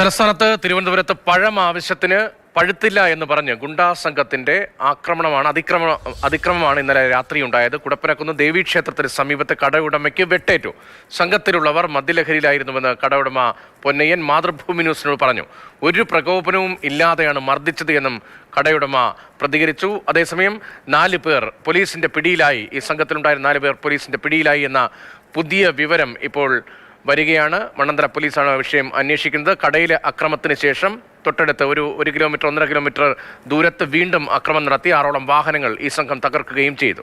തലസ്ഥാനത്ത് തിരുവനന്തപുരത്ത് പഴം ആവശ്യത്തിന് പഴുത്തില്ല എന്ന് പറഞ്ഞ് ഗുണ്ടാ സംഘത്തിന്റെ ആക്രമണമാണ് അതിക്രമ അതിക്രമമാണ് ഇന്നലെ രാത്രി ഉണ്ടായത്. കുടപ്പനക്കുന്ന് ദേവീക്ഷേത്രത്തിന് സമീപത്തെ കടയുടമയ്ക്ക് വെട്ടേറ്റു. സംഘത്തിലുള്ളവർ മദ്യലഹരിയിലായിരുന്നുവെന്ന് കടയുടമ പൊന്നയ്യൻ മാതൃഭൂമി ന്യൂസിനോട് പറഞ്ഞു. ഒരു പ്രകോപനവും ഇല്ലാതെയാണ് മർദ്ദിച്ചത് എന്നും കടയുടമ പ്രതികരിച്ചു. അതേസമയം നാല് പേർ പോലീസിന്റെ പിടിയിലായി. ഈ സംഘത്തിലുണ്ടായിരുന്ന നാല് പേർ പോലീസിന്റെ പിടിയിലായി എന്ന പുതിയ വിവരം ഇപ്പോൾ വരികയാണ്. മണ്ണന്തര പോലീസാണ് വിഷയം അന്വേഷിക്കുന്നത്. കടയിലെ അക്രമത്തിന് ശേഷം തൊട്ടടുത്ത് ഒരു ഒരു കിലോമീറ്റർ ഒന്നര കിലോമീറ്റർ ദൂരത്ത് വീണ്ടും അക്രമം നടത്തി ആറോളം വാഹനങ്ങൾ ഈ സംഘം തകർക്കുകയും ചെയ്തു.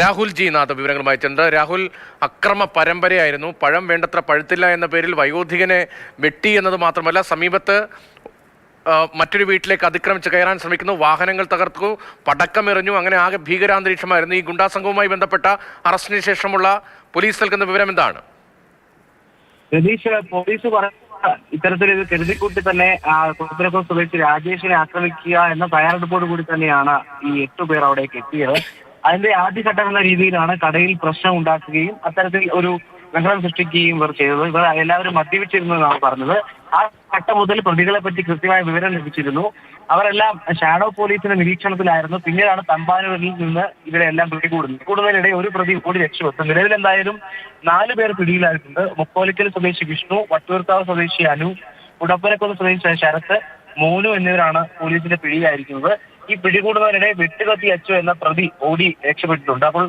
രാഹുൽ ജി നാഥ് വിവരങ്ങളുമായി ചെന്നത്. രാഹുൽ അക്രമ പരമ്പരയായിരുന്നു. പഴം വേണ്ടത്ര പഴുത്തില്ല എന്ന പേരിൽ വയോധികനെ വെട്ടി എന്നത് മാത്രമല്ല സമീപത്ത് മറ്റൊരു വീട്ടിലേക്ക് അതിക്രമിച്ച് കയറാൻ ശ്രമിക്കുന്നു. വാഹനങ്ങൾ തകർത്തു പടക്കമെറിഞ്ഞു. അങ്ങനെ ആകെ ഭീകരാന്തരീക്ഷമായിരുന്നു. ഈ ഗുണ്ടാസംഘവുമായി ബന്ധപ്പെട്ട അറസ്റ്റിന് ശേഷമുള്ള പോലീസ് നൽകുന്ന വിവരം എന്താണ് രതീഷ് പോലീസ് പറഞ്ഞ ഇത്തരത്തിൽ ഇത് കരുതിക്കൂട്ടി തന്നെ കുളത്തിനൊപ്പം സ്വദേശി രാജേഷിനെ ആക്രമിക്കുക എന്ന തയ്യാറെടുപ്പോട് കൂടി തന്നെയാണ് ഈ എട്ടു പേർ അവിടേക്ക് എത്തിയത്. അതിന്റെ ആദ്യഘട്ടം എന്ന രീതിയിലാണ് കടയിൽ പ്രശ്നം ഉണ്ടാക്കുകയും അത്തരത്തിൽ ഒരു ബഹളം സൃഷ്ടിക്കുകയും ഇവർ ചെയ്തത്. ഇവർ എല്ലാവരും മദ്യപിച്ചിരുന്നു എന്നാണ് പറഞ്ഞത്. ആ ഘട്ടം മുതൽ പ്രതികളെ പറ്റി കൃത്യമായ വിവരം ലഭിച്ചിരുന്നു. അവരെല്ലാം ഷാഡോ പോലീസിന്റെ നിരീക്ഷണത്തിലായിരുന്നു. പിന്നീടാണ് തമ്പാനൂരിൽ നിന്ന് ഇവരെ എല്ലാം പിടികൂടുന്നത്. കൂടുന്നതിനിടെ ഒരു പ്രതി കൂടി രക്ഷപ്പെട്ടു. നിലവിൽ എന്തായാലും നാല് പേർ പിടിയിലായിട്ടുണ്ട്. മുക്കോലിക്കൽ സ്വദേശി വിഷ്ണു വട്ടൂർക്കാവ് സ്വദേശി അനു ഉടപ്പനക്കുന്ന് സ്വദേശി ശരത്ത് മോനു എന്നിവരാണ് പോലീസിന്റെ പിടിയിലായിരിക്കുന്നത്. ഈ പിടികൂടുന്നതിനിടെ വെട്ടുകത്തി അച്ചു എന്ന പ്രതി ഓടി രക്ഷപ്പെട്ടിട്ടുണ്ട്. അപ്പോൾ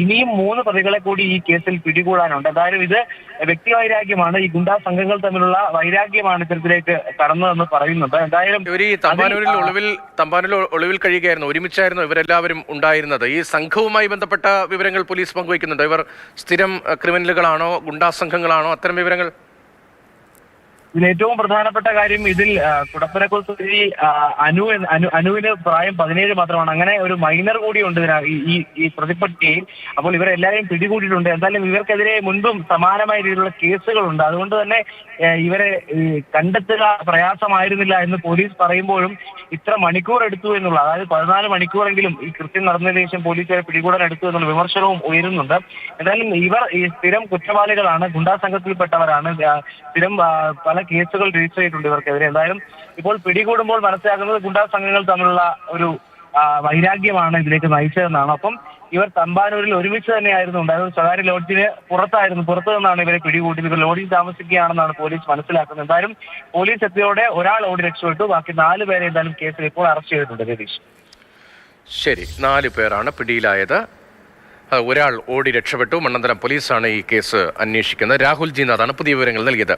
ഇനിയും മൂന്ന് പ്രതികളെ കൂടി ഈ കേസിൽ പിടികൂടാനുണ്ട്. എന്തായാലും ഇത് വ്യക്തി വൈരാഗ്യമാണ്. ഈ ഗുണ്ടാ സംഘങ്ങൾ തമ്മിലുള്ള വൈരാഗ്യമാണ് ഇത്തരത്തിലേക്ക് കടന്നതെന്ന് പറയുന്നുണ്ട്. എന്തായാലും ഈ തമ്പാനൂരിൽ ഒളിവിൽ തമ്പാനൂരിൽ ഒളിവിൽ കഴിയുകയായിരുന്നു. ഒരുമിച്ചായിരുന്നു ഇവരെല്ലാവരും ഉണ്ടായിരുന്നത്. ഈ സംഘവുമായി ബന്ധപ്പെട്ട വിവരങ്ങൾ പോലീസ് പങ്കുവയ്ക്കുന്നുണ്ട്. ഇവർ സ്ഥിരം ക്രിമിനലുകളാണോ ഗുണ്ടാ സംഘങ്ങളാണോ? അത്തരം വിവരങ്ങൾ ഏറ്റവും പ്രധാനപ്പെട്ട കാര്യം ഇതിൽ കുടപ്പന സ്വദേശി അനു അനു അനുവിന് പ്രായം പതിനേഴ് മാത്രമാണ്. അങ്ങനെ ഒരു മൈനർ കൂടി ഉണ്ട് ഈ- ഈ പ്രതിപക്ഷി അപ്പോൾ ഇവരെല്ലാവരെയും പിടികൂടിയിട്ടുണ്ട്. എന്തായാലും ഇവർക്കെതിരെ മുൻപും സമാനമായ രീതിയിലുള്ള കേസുകളുണ്ട്. അതുകൊണ്ട് തന്നെ ഇവരെ കണ്ടെത്തുക പ്രയാസമായിരുന്നില്ല എന്ന് പോലീസ് പറയുമ്പോഴും ഇത്ര മണിക്കൂർ എടുത്തു എന്നുള്ള അതായത് പതിനാല് മണിക്കൂറെങ്കിലും ഈ കൃത്യം നടന്നതിന് ശേഷം പോലീസ് ഇവരെ പിടികൂടാൻ എടുത്തു എന്നുള്ള വിമർശനവും ഉയരുന്നുണ്ട്. എന്തായാലും ഇവർ ഈ സ്ഥിരം കുറ്റവാളികളാണ്. ഗുണ്ടാ സംഘത്തിൽപ്പെട്ടവരാണ്. സ്ഥിരം പല കേസുകൾ രജിസ്റ്റർ ചെയ്തിട്ടുണ്ട് ഇവർക്കെതിരെ. എന്തായാലും ഇപ്പോൾ പിടികൂടുമ്പോൾ മനസ്സിലാക്കുന്നത് ഗുണ്ടാ സംഘങ്ങൾ തമ്മിലുള്ള ഒരു വൈരാഗ്യമാണ് ഇതിലേക്ക് നയിച്ചതെന്നാണ്. അപ്പം ഇവർ തമ്പാനൂരിൽ ഒരുമിച്ച് തന്നെയായിരുന്നു ഉണ്ടായത്. സ്വകാര്യ ലോഡ്ജിന് പുറത്തായിരുന്നു. പുറത്തു നിന്നാണ് ഇവരെ പിടികൂട്ടിയത് ഇവർ ലോഡ്ജിൽ താമസിക്കുകയാണെന്നാണ് പോലീസ് മനസ്സിലാക്കുന്നത്. എന്തായാലും പോലീസ് എത്തിയോടെ ഒരാൾ ഓടി രക്ഷപ്പെട്ടു. ബാക്കി നാല് പേരെ എന്തായാലും കേസിൽ ഇപ്പോൾ അറസ്റ്റ് ചെയ്തിട്ടുണ്ട് രതീഷ്. ശരി. നാല് പേരാണ് പിടിയിലായത്. ഒരാൾ ഓടി രക്ഷപ്പെട്ടു. മണ്ണന്തരം പോലീസാണ് ഈ കേസ് അന്വേഷിക്കുന്നത്. രാഹുൽ ജി നാഥാണ് പുതിയ വിവരങ്ങൾ നൽകിയത്.